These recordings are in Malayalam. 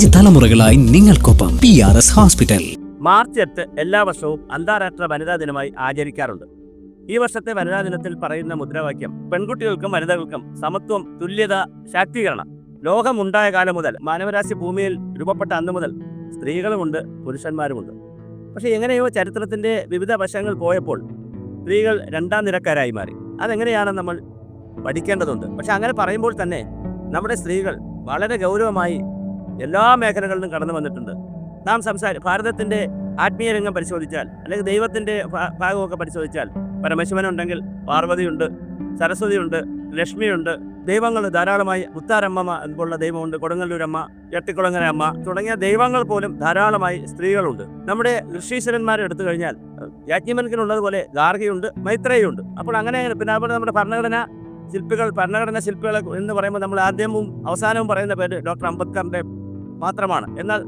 അഞ്ച് തലമുറകളായി നിങ്ങൾക്കൊപ്പം P R S hospital March എട്ട് എല്ലാ വർഷവും അന്താരാഷ്ട്ര വനിതാ ദിനമായി ആചരിക്കാറുണ്ട്. ഈ വർഷത്തെ വനിതാ ദിനത്തിൽ പറയുന്ന മുദ്രാവാക്യം പെൺകുട്ടികൾക്കും വനിതകൾക്കും സമത്വം തുല്യത ശാക്തീകരണം. ലോകമുണ്ടായ കാലം മുതൽ മാനവരാശി ഭൂമിയിൽ രൂപപ്പെട്ട അന്ന് മുതൽ സ്ത്രീകളുമുണ്ട് പുരുഷന്മാരുമുണ്ട്. പക്ഷേ എങ്ങനെയോ ചരിത്രത്തിന്റെ വിവിധ വശങ്ങൾ പോയപ്പോൾ സ്ത്രീകൾ രണ്ടാം നിരക്കാരായി മാറി. അതെങ്ങനെയാണ് നമ്മൾ പഠിക്കേണ്ടതുണ്ട്. പക്ഷെ അങ്ങനെ പറയുമ്പോൾ തന്നെ നമ്മുടെ സ്ത്രീകൾ വളരെ ഗൗരവമായി എല്ലാ മേഖലകളിലും കടന്നു വന്നിട്ടുണ്ട്. നാം സംസാര ഭാരതത്തിന്റെ ആത്മീയ രംഗം പരിശോധിച്ചാൽ അല്ലെങ്കിൽ ദൈവത്തിന്റെ ഭാഗമൊക്കെ പരിശോധിച്ചാൽ പരമശിവനുണ്ടെങ്കിൽ പാർവതിയുണ്ട് സരസ്വതിയുണ്ട് ലക്ഷ്മിയുണ്ട് ദൈവങ്ങൾ ധാരാളമായി മുത്താരമ്മ എന്നുള്ള ദൈവമുണ്ട് കൊടുങ്ങല്ലൂരമ്മ എട്ടിക്കുളങ്ങര അമ്മ തുടങ്ങിയ ദൈവങ്ങൾ പോലും ധാരാളമായി സ്ത്രീകളുണ്ട്. നമ്മുടെ ഋഷീശ്വരന്മാരെ എടുത്തു കഴിഞ്ഞാൽ യാജ്ഞമനക്കിനുള്ളതുപോലെ ഗാർഗിയുണ്ട് മൈത്രേയുണ്ട്. അപ്പോൾ അങ്ങനെ പിന്നെ അതുപോലെ നമ്മുടെ ഭരണഘടന ശില്പികൾ ഭരണഘടന ശില്പികൾ എന്ന് പറയുമ്പോൾ നമ്മൾ ആദ്യവും അവസാനവും പറയുന്ന പേര് ഡോക്ടർ അംബേദ്കറിന്റെ മാത്രമാണ്. എന്നാൽ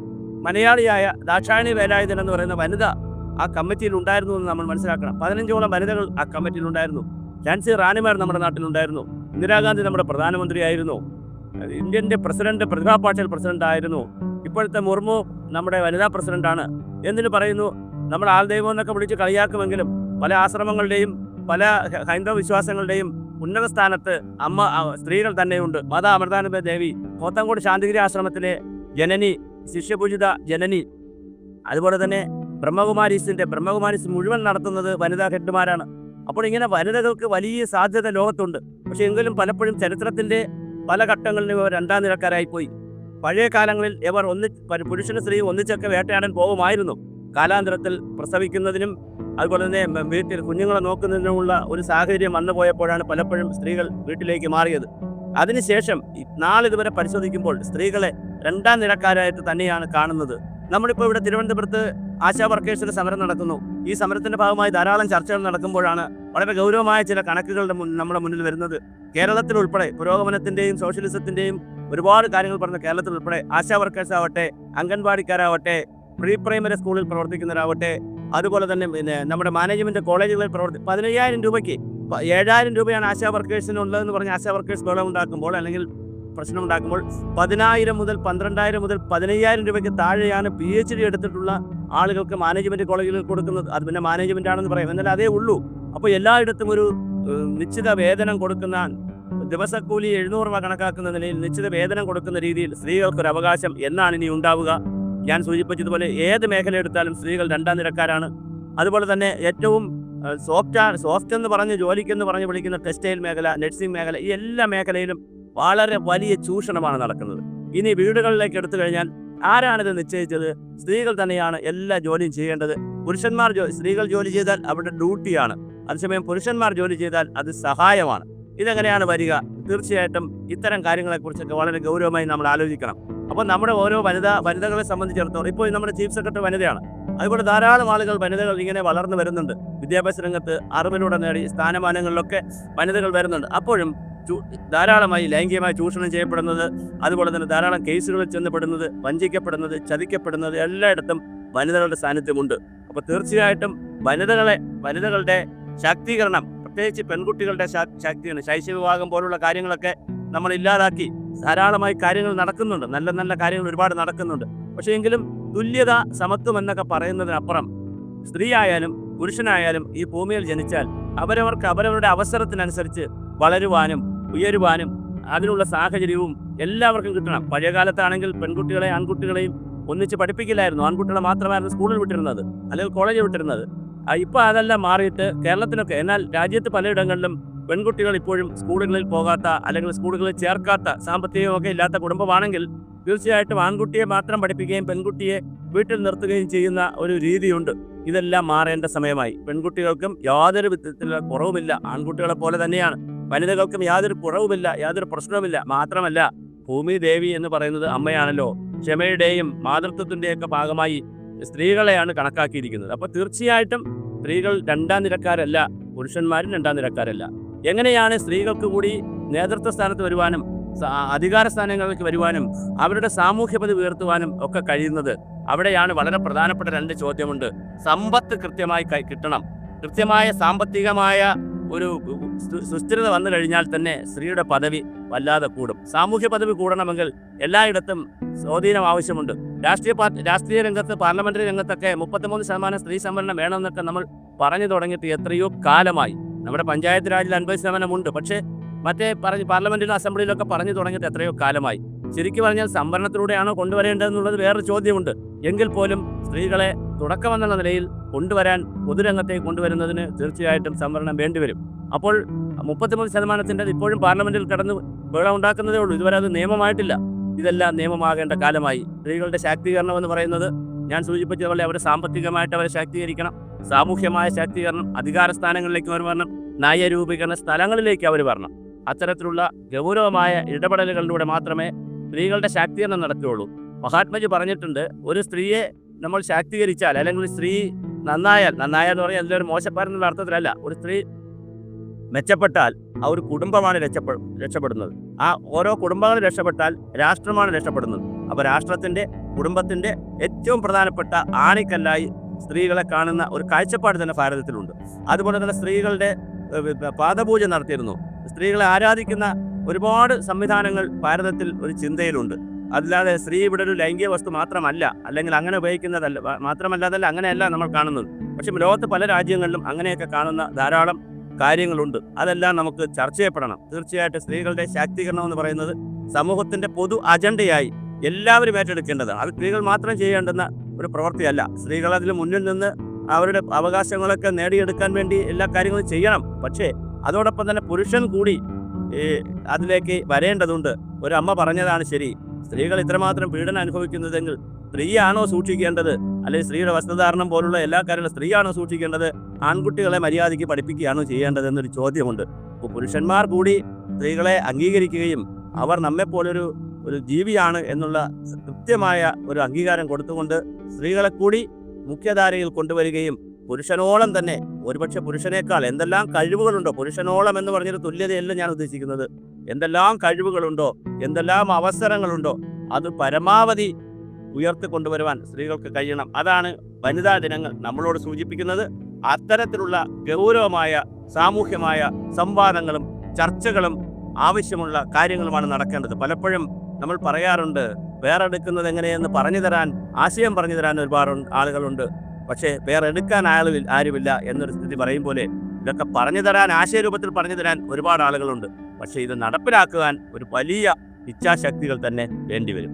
മലയാളിയായ ദാക്ഷായണി വേലായുധൻ എന്ന് പറയുന്ന വനിത ആ കമ്മിറ്റിയിൽ ഉണ്ടായിരുന്നു എന്ന് നമ്മൾ മനസ്സിലാക്കണം. പതിനഞ്ചോളം വനിതകൾ ആ കമ്മിറ്റിയിൽ ഉണ്ടായിരുന്നു. ഝാൻസി റാണിമാർ നമ്മുടെ നാട്ടിലുണ്ടായിരുന്നു. ഇന്ദിരാഗാന്ധി നമ്മുടെ പ്രധാനമന്ത്രിയായിരുന്നു. ഇന്ത്യന്റെ പ്രസിഡന്റ് പ്രതിഭാ പാട്ടീൽ പ്രസിഡന്റ് ആയിരുന്നു ഇപ്പോഴത്തെ മുർമു നമ്മുടെ വനിതാ പ്രസിഡന്റാണ്. എന്തിനു പറയുന്നു? നമ്മൾ ആൾദൈവം എന്നൊക്കെ വിളിച്ച് കളിയാക്കുമെങ്കിലും പല ആശ്രമങ്ങളുടെയും പല ഹൈന്ദവ വിശ്വാസങ്ങളുടെയും ഉന്നത സ്ഥാനത്ത് അമ്മ സ്ത്രീകൾ തന്നെയുണ്ട്. മാതാ അമൃതാനന്ദ ദേവി പോത്തങ്കോട് ശാന്തിഗിരി ആശ്രമത്തിലെ ജനനി ശിഷ്യപൂജിത ജനനി. അതുപോലെ തന്നെ ബ്രഹ്മകുമാരീസിന്റെ ബ്രഹ്മകുമാരീസ് മുഴുവൻ നടത്തുന്നത് വനിതാ ഹെഡ്മാരാണ് അപ്പോൾ ഇങ്ങനെ വനിതകൾക്ക് വലിയ സാധ്യത ലോകത്തുണ്ട്. പക്ഷെ എങ്കിലും പലപ്പോഴും ചരിത്രത്തിന്റെ പല ഘട്ടങ്ങളിലും ഇവർ രണ്ടാം നിരക്കാരായി പോയി. പഴയ കാലങ്ങളിൽ ഇവർ ഒന്നി പുരുഷനും സ്ത്രീയും ഒന്നിച്ചൊക്കെ വേട്ടയാടാൻ പോകുമായിരുന്നു. കാലാന്തരത്തിൽ പ്രസവിക്കുന്നതിനും അതുപോലെ തന്നെ വീട്ടിൽ കുഞ്ഞുങ്ങളെ നോക്കുന്നതിനുമുള്ള ഒരു സാഹചര്യം വന്നു പോയപ്പോഴാണ് പലപ്പോഴും സ്ത്രീകൾ വീട്ടിലേക്ക് മാറിയത്. അതിനുശേഷം നാളിതുവരെ പരിശോധിക്കുമ്പോൾ സ്ത്രീകളെ രണ്ടാം നിരക്കാരായിട്ട് തന്നെയാണ് കാണുന്നത്. നമ്മളിപ്പോൾ ഇവിടെ തിരുവനന്തപുരത്ത് ആശാ വർക്കേഴ്സിന്റെ സമരം നടക്കുന്നു. ഈ സമരത്തിന്റെ ഭാഗമായി ധാരാളം ചർച്ചകൾ നടക്കുമ്പോഴാണ് വളരെ ഗൗരവമായ ചില കണക്കുകളുടെ നമ്മുടെ മുന്നിൽ വരുന്നത്. കേരളത്തിൽ ഉൾപ്പെടെ പുരോഗമനത്തിന്റെയും സോഷ്യലിസത്തിന്റെയും ഒരുപാട് കാര്യങ്ങൾ പറഞ്ഞ കേരളത്തിൽ ഉൾപ്പെടെ ആശാ വർക്കേഴ്സ് ആവട്ടെ അംഗൻവാടിക്കാരാവട്ടെ പ്രീ പ്രൈമറി സ്കൂളിൽ പ്രവർത്തിക്കുന്നവരാവട്ടെ അതുപോലെ തന്നെ പിന്നെ നമ്മുടെ മാനേജ്മെന്റ് കോളേജുകളിൽ പ്രവർത്തി പതിനയ്യായിരം രൂപയ്ക്ക് ഏഴായിരം രൂപയാണ് ആശാ വർക്കേഴ്സിന് ഉള്ളതെന്ന് പറഞ്ഞ് ആശാ വർക്കേഴ്സ് ബഹളം ഉണ്ടാക്കുമ്പോൾ അല്ലെങ്കിൽ പ്രശ്നം ഉണ്ടാക്കുമ്പോൾ പതിനായിരം മുതൽ പന്ത്രണ്ടായിരം മുതൽ പതിനയ്യായിരം രൂപയ്ക്ക് താഴെയാണ് പി എച്ച് ഡി എടുത്തിട്ടുള്ള ആളുകൾക്ക് മാനേജ്മെന്റ് കോളേജിൽ കൊടുക്കുന്നത്. അത് പിന്നെ മാനേജ്മെന്റ് ആണെന്ന് പറയും. എന്നാൽ അതേ ഉള്ളൂ. അപ്പോൾ എല്ലായിടത്തും ഒരു നിശ്ചിത വേതനം കൊടുക്കുന്ന ദിവസക്കൂലി എഴുന്നൂറ് രൂപ കണക്കാക്കുന്ന നിലയിൽ നിശ്ചിത വേതനം കൊടുക്കുന്ന രീതിയിൽ സ്ത്രീകൾക്കൊരു അവകാശം എന്നാണ് ഇനി ഉണ്ടാവുക. ഞാൻ സൂചിപ്പിച്ചതുപോലെ ഏത് മേഖല എടുത്താലും സ്ത്രീകൾ രണ്ടാം നിരക്കാരാണ്. അതുപോലെ തന്നെ ഏറ്റവും സോഫ്റ്റ് സോഫ്റ്റ് എന്ന് പറഞ്ഞ് ജോലിക്കെന്ന് പറഞ്ഞ് വിളിക്കുന്ന ടെക്സ്റ്റൈൽ മേഖല നഴ്സിംഗ് മേഖല ഈ എല്ലാ മേഖലയിലും വളരെ വലിയ ചൂഷണമാണ് നടക്കുന്നത്. ഇനി വീടുകളിലേക്ക് എടുത്തു കഴിഞ്ഞാൽ ആരാണിത് നിശ്ചയിച്ചത്? സ്ത്രീകൾ തന്നെയാണ് എല്ലാ ജോലിയും ചെയ്യേണ്ടത്. പുരുഷന്മാർ സ്ത്രീകൾ ജോലി ചെയ്താൽ അവരുടെ ഡ്യൂട്ടിയാണ് അതേസമയം പുരുഷന്മാർ ജോലി ചെയ്താൽ അത് സഹായമാണ്. ഇതെങ്ങനെയാണ് വരിക? തീർച്ചയായിട്ടും ഇത്തരം കാര്യങ്ങളെക്കുറിച്ചൊക്കെ വളരെ ഗൗരവമായി നമ്മൾ ആലോചിക്കണം. അപ്പോൾ നമ്മുടെ ഓരോ വനിതാ വനിതകളെ സംബന്ധിച്ചിടത്തോളം ഇപ്പോൾ നമ്മുടെ ചീഫ് സെക്രട്ടറി വനിതയാണ്. അതുപോലെ ധാരാളം ആളുകൾ വനിതകൾ ഇങ്ങനെ വളർന്നു വരുന്നുണ്ട്. വിദ്യാഭ്യാസ രംഗത്ത് അറിവിലൂടെ നേടി സ്ഥാനമാനങ്ങളിലൊക്കെ വനിതകൾ വരുന്നുണ്ട്. അപ്പോഴും ധാരാളമായി ലൈംഗികമായി ചൂഷണം ചെയ്യപ്പെടുന്നത് അതുപോലെ തന്നെ ധാരാളം കേസുകളിൽ ചെന്നപ്പെടുന്നത് വഞ്ചിക്കപ്പെടുന്നത് ചതിക്കപ്പെടുന്നത് എല്ലായിടത്തും വനിതകളുടെ സാന്നിധ്യമുണ്ട്. അപ്പോൾ തീർച്ചയായിട്ടും വനിതകളെ വനിതകളുടെ ശാക്തീകരണം പ്രത്യേകിച്ച് പെൺകുട്ടികളുടെ ശാക്തീകരണം ശൈശവ വിഭാഗം പോലുള്ള കാര്യങ്ങളൊക്കെ നമ്മൾ ഇല്ലാതാക്കി ധാരാളമായി കാര്യങ്ങൾ നടക്കുന്നുണ്ട്. നല്ല നല്ല കാര്യങ്ങൾ ഒരുപാട് നടക്കുന്നുണ്ട്. പക്ഷേ എങ്കിലും തുല്യത സമത്വം എന്നൊക്കെ പറയുന്നതിനപ്പുറം സ്ത്രീ ആയാലും പുരുഷനായാലും ഈ ഭൂമിയിൽ ജനിച്ചാൽ അവരവർക്ക് അവരവരുടെ അവസരത്തിനനുസരിച്ച് വളരുവാനും ഉയരുവാനും അതിനുള്ള സാഹചര്യവും എല്ലാവർക്കും കിട്ടണം. പഴയ കാലത്താണെങ്കിൽ പെൺകുട്ടികളെ ആൺകുട്ടികളെയും ഒന്നിച്ച് പഠിപ്പിക്കില്ലായിരുന്നു. ആൺകുട്ടികളെ മാത്രമായിരുന്നു സ്കൂളിൽ വിട്ടിരുന്നത് അല്ലെങ്കിൽ കോളേജിൽ വിട്ടിരുന്നത്. ഇപ്പൊ അതെല്ലാം മാറിയിട്ട് കേരളത്തിനൊക്കെ എന്നാൽ രാജ്യത്ത് പലയിടങ്ങളിലും പെൺകുട്ടികൾ ഇപ്പോഴും സ്കൂളുകളിൽ പോകാത്ത അല്ലെങ്കിൽ സ്കൂളുകളിൽ ചേർക്കാത്ത സാമ്പത്തികമൊക്കെ ഇല്ലാത്ത കുടുംബമാണെങ്കിൽ തീർച്ചയായിട്ടും ആൺകുട്ടിയെ മാത്രം പഠിപ്പിക്കുകയും പെൺകുട്ടിയെ വീട്ടിൽ നിർത്തുകയും ചെയ്യുന്ന ഒരു രീതിയുണ്ട്. ഇതെല്ലാം മാറേണ്ട സമയമായി. പെൺകുട്ടികൾക്കും യാതൊരു വിധത്തിലുള്ള കുറവുമില്ല. ആൺകുട്ടികളെ പോലെ തന്നെയാണ്. വനിതകൾക്കും യാതൊരു കുറവുമില്ല യാതൊരു പ്രശ്നവുമില്ല. മാത്രമല്ല ഭൂമി ദേവി എന്ന് പറയുന്നത് അമ്മയാണല്ലോ. ക്ഷമയുടെയും മാതൃത്വത്തിന്റെയും ഒക്കെ ഭാഗമായി സ്ത്രീകളെയാണ് കണക്കാക്കിയിരിക്കുന്നത്. അപ്പോൾ തീർച്ചയായിട്ടും സ്ത്രീകൾ രണ്ടാം നിരക്കാരല്ല പുരുഷന്മാരും രണ്ടാം നിരക്കാരല്ല. എങ്ങനെയാണ് സ്ത്രീകൾക്ക് കൂടി നേതൃത്വ സ്ഥാനത്ത് വരുവാനും അധികാര സ്ഥാനങ്ങളിലേക്ക് വരുവാനും അവരുടെ സാമൂഹ്യ പദവി ഉയർത്തുവാനും ഒക്കെ കഴിയുന്നത് അവിടെയാണ് വളരെ പ്രധാനപ്പെട്ട രണ്ട് ചോദ്യമുണ്ട്. സമ്പത്ത് കൃത്യമായി കിട്ടണം. കൃത്യമായ സാമ്പത്തികമായ ഒരു സുസ്ഥിരത വന്നു കഴിഞ്ഞാൽ തന്നെ സ്ത്രീയുടെ പദവി വല്ലാതെ കൂടും. സാമൂഹ്യ പദവി കൂടണമെങ്കിൽ എല്ലായിടത്തും സ്വാധീനം ആവശ്യമുണ്ട്. രാഷ്ട്രീയ പാർട്ടി രാഷ്ട്രീയ രംഗത്ത് പാർലമെന്ററി രംഗത്തൊക്കെ മുപ്പത്തിമൂന്ന് ശതമാനം സ്ത്രീ സംവരണം വേണമെന്നൊക്കെ നമ്മൾ പറഞ്ഞു തുടങ്ങിയിട്ട് എത്രയോ കാലമായി. നമ്മുടെ പഞ്ചായത്ത് രാജിൽ അൻപത് ശതമാനമുണ്ട് പക്ഷേ മറ്റേ പറഞ്ഞ് പാർലമെന്റിലും അസംബ്ലിയിലൊക്കെ പറഞ്ഞു തുടങ്ങിയിട്ട് എത്രയോ കാലമായി. ശരിക്കും പറഞ്ഞാൽ സംവരണത്തിലൂടെയാണോ കൊണ്ടുവരേണ്ടതെന്നുള്ളത് വേറൊരു ചോദ്യമുണ്ട്. എങ്കിൽ പോലും സ്ത്രീകളെ തുടക്കമെന്നുള്ള നിലയിൽ കൊണ്ടുവരാൻ പൊതുരംഗത്തേക്ക് കൊണ്ടുവരുന്നതിന് തീർച്ചയായിട്ടും സംവരണം വേണ്ടിവരും. അപ്പോൾ മുപ്പത്തിമൂന്ന് ശതമാനത്തിന്റെ ഇപ്പോഴും പാർലമെന്റിൽ കടന്ന് വേള ഉണ്ടാക്കുന്നതേ ഉള്ളൂ. ഇതുവരെ അത് നിയമമായിട്ടില്ല. ഇതെല്ലാം നിയമമാകേണ്ട കാലമായി. സ്ത്രീകളുടെ ശാക്തീകരണം എന്ന് പറയുന്നത് ഞാൻ സൂചിപ്പിച്ചതുപോലെ അവരെ സാമ്പത്തികമായിട്ട് അവരെ ശാക്തീകരിക്കണം. സാമൂഹ്യമായ ശാക്തീകരണം അധികാര സ്ഥാനങ്ങളിലേക്ക് അവർ വരണം നയരൂപീകരണ സ്ഥലങ്ങളിലേക്ക് അവർ വരണം. അത്തരത്തിലുള്ള ഗൗരവമായ ഇടപെടലുകളിലൂടെ മാത്രമേ സ്ത്രീകളുടെ ശാക്തീകരണം നടത്തുകയുള്ളൂ മഹാത്മജി പറഞ്ഞിട്ടുണ്ട് ഒരു സ്ത്രീയെ നമ്മൾ ശാക്തീകരിച്ചാൽ അല്ലെങ്കിൽ സ്ത്രീ നന്നായാൽ നന്നായാൽ എന്ന് പറഞ്ഞാൽ അതിലൊരു മോശപ്പാരെന്നുള്ള അർത്ഥത്തിലല്ല. ഒരു സ്ത്രീ മെച്ചപ്പെട്ടാൽ ആ ഒരു കുടുംബമാണ് രക്ഷപ്പെ രക്ഷപ്പെടുന്നത്. ആ ഓരോ കുടുംബങ്ങൾ രക്ഷപ്പെട്ടാൽ രാഷ്ട്രമാണ് രക്ഷപ്പെടുന്നത്. അപ്പോൾ രാഷ്ട്രത്തിന്റെ കുടുംബത്തിന്റെ ഏറ്റവും പ്രധാനപ്പെട്ട ആണിക്കല്ലായി സ്ത്രീകളെ കാണുന്ന ഒരു കാഴ്ചപ്പാട് തന്നെ ഭാരതത്തിലുണ്ട്. അതുപോലെ തന്നെ സ്ത്രീകളുടെ പാദപൂജ നടത്തിയിരുന്നു. സ്ത്രീകളെ ആരാധിക്കുന്ന ഒരുപാട് സംവിധാനങ്ങൾ ഭാരതത്തിൽ ഒരു ചിന്തയിലുണ്ട്. അല്ലാതെ സ്ത്രീ ഇവിടെ ഒരു ലൈംഗിക വസ്തു മാത്രമല്ല അല്ലെങ്കിൽ അങ്ങനെ ഉപയോഗിക്കുന്നതല്ല മാത്രമല്ല മാത്രമല്ലാതല്ല അങ്ങനെയല്ല നമ്മൾ കാണുന്നത്. പക്ഷേ ലോകത്ത് പല രാജ്യങ്ങളിലും അങ്ങനെയൊക്കെ കാണുന്ന ധാരാളം കാര്യങ്ങളുണ്ട്. അതെല്ലാം നമുക്ക് ചർച്ച ചെയ്യപ്പെടണം. തീർച്ചയായിട്ടും സ്ത്രീകളുടെ ശാക്തീകരണം എന്ന് പറയുന്നത് സമൂഹത്തിന്റെ പൊതു അജണ്ടയായി എല്ലാവരും ഏറ്റെടുക്കേണ്ടതാണ്. അത് സ്ത്രീകൾ മാത്രം ചെയ്യേണ്ടുന്ന ഒരു പ്രവൃത്തിയല്ല. സ്ത്രീകൾ അതിൽ മുന്നിൽ നിന്ന് അവരുടെ അവകാശങ്ങളൊക്കെ നേടിയെടുക്കാൻ വേണ്ടി എല്ലാ കാര്യങ്ങളും ചെയ്യണം. പക്ഷേ അതോടൊപ്പം തന്നെ പുരുഷൻ കൂടി അതിലേക്ക് വരേണ്ടതുണ്ട്. ഒരു അമ്മ പറഞ്ഞതാണ് ശരി. സ്ത്രീകൾ ഇത്രമാത്രം പീഡനം അനുഭവിക്കുന്നതെങ്കിൽ സ്ത്രീയാണോ സൂക്ഷിക്കേണ്ടത്? അല്ലെങ്കിൽ സ്ത്രീയുടെ വസ്ത്രധാരണം പോലുള്ള എല്ലാ കാര്യങ്ങളും സ്ത്രീയാണോ സൂക്ഷിക്കേണ്ടത്? ആൺകുട്ടികളെ മര്യാദയ്ക്ക് പഠിപ്പിക്കുകയാണോ ചെയ്യേണ്ടത് എന്നൊരു ചോദ്യമുണ്ട്. അപ്പോൾ പുരുഷന്മാർ കൂടി സ്ത്രീകളെ അംഗീകരിക്കുകയും അവർ നമ്മെപ്പോലൊരു ഒരു ജീവിയാണ് എന്നുള്ള കൃത്യമായ ഒരു അംഗീകാരം കൊടുത്തുകൊണ്ട് സ്ത്രീകളെ കൂടി മുഖ്യധാരയിൽ കൊണ്ടുവരികയും പുരുഷനോളം തന്നെ. ഒരുപക്ഷെ പുരുഷനേക്കാൾ എന്തെല്ലാം കഴിവുകളുണ്ടോ? പുരുഷനോളം എന്ന് പറഞ്ഞൊരു തുല്യതയല്ല ഞാൻ ഉദ്ദേശിക്കുന്നത്. എന്തെല്ലാം കഴിവുകളുണ്ടോ? എന്തെല്ലാം അവസരങ്ങളുണ്ടോ? അത് പരമാവധി ഉയർത്തി കൊണ്ടുവരുവാൻ സ്ത്രീകൾക്ക് കഴിയണം. അതാണ് വനിതാ ദിനങ്ങൾ നമ്മളോട് സൂചിപ്പിക്കുന്നത്. അത്തരത്തിലുള്ള ഗൗരവമായ സാമൂഹ്യമായ സംവാദങ്ങളും ചർച്ചകളും ആവശ്യമുള്ള കാര്യങ്ങളുമാണ് നടക്കേണ്ടത്. പലപ്പോഴും നമ്മൾ പറയാറുണ്ട് വേറെടുക്കുന്നത് എങ്ങനെയെന്ന് പറഞ്ഞു തരാൻ ആശയം പറഞ്ഞു തരാൻ ഒരുപാട് ആളുകളുണ്ട്. പക്ഷേ വേറെ എടുക്കാൻ ആളുകൾ ആരുമില്ല എന്നൊരു സ്ഥിതി പറയും പോലെ ഇതൊക്കെ പറഞ്ഞു തരാൻ ആശയരൂപത്തിൽ പറഞ്ഞു തരാൻ ഒരുപാട് ആളുകളുണ്ട്. പക്ഷേ ഇത് നടപ്പിലാക്കുവാൻ ഒരു വലിയ ഇച്ഛാശക്തികൾ തന്നെ വേണ്ടിവരും.